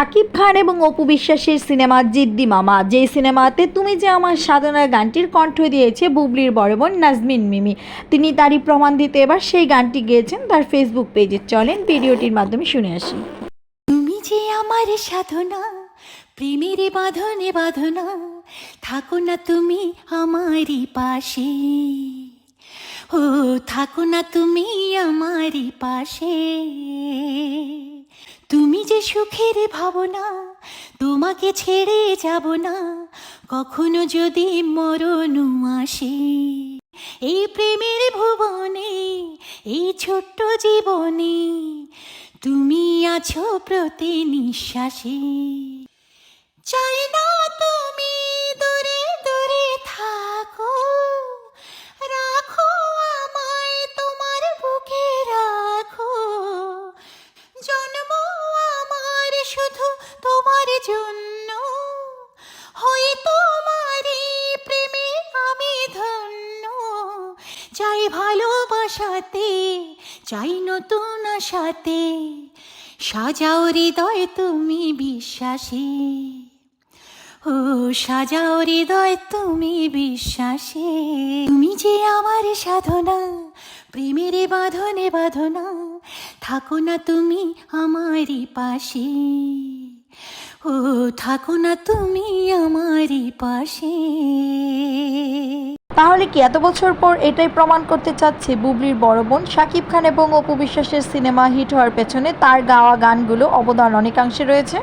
শাকিব খান এবং অপু বিশ্বাসের সিনেমা জিদ্দি মামা। যেই সিনেমাতে তুমি যে আমার সাধনা গানটির কণ্ঠ দিয়েছে, বুবলির বড় বোন নাজমিন মিমি। তিনি তারই প্রমাণ দিতে এবার সেই গানটি গেয়েছেন তার ফেসবুক পেজে চলেন ভিডিওটির মাধ্যমে শুনে আসি। তুমি যে আমার সাধনা, প্রেমের বাঁধনে বাঁধনা, থাকো না তুমি আমারই পাশে। ও, থাকো না তুমি আমারই পাশে। তুমি যে সুখের ভাবনা, তোমাকে ছেড়ে যাব না। কখনো যদি মরণ আসে, এই প্রেমের ভুবনে, এই ছোট্ট জীবনে, তুমি আছো প্রতি নিঃশ্বাসে। চাই ভালোবাসাতে, চাই নতুন আশাতে, সাজাও হৃদয় তুমি বিশ্বাসী। ও, সাজাও হৃদয় তুমি বিশ্বাসে। তুমি যে আমার সাধনা, প্রেমের বাঁধনে বাঁধনা, থাকো না তুমি আমারই পাশে। ও, থাকো না তুমি আমারই পাশে। তাহলে কি এত বছর পর এটাই প্রমাণ করতে চাচ্ছে বুবলির বড় বোন শাকিব খান এবং অপু বিশ্বাসের সিনেমা হিট হওয়ার পেছনে তার গাওয়া গানগুলো অবদান অনেকাংশে রয়েছে?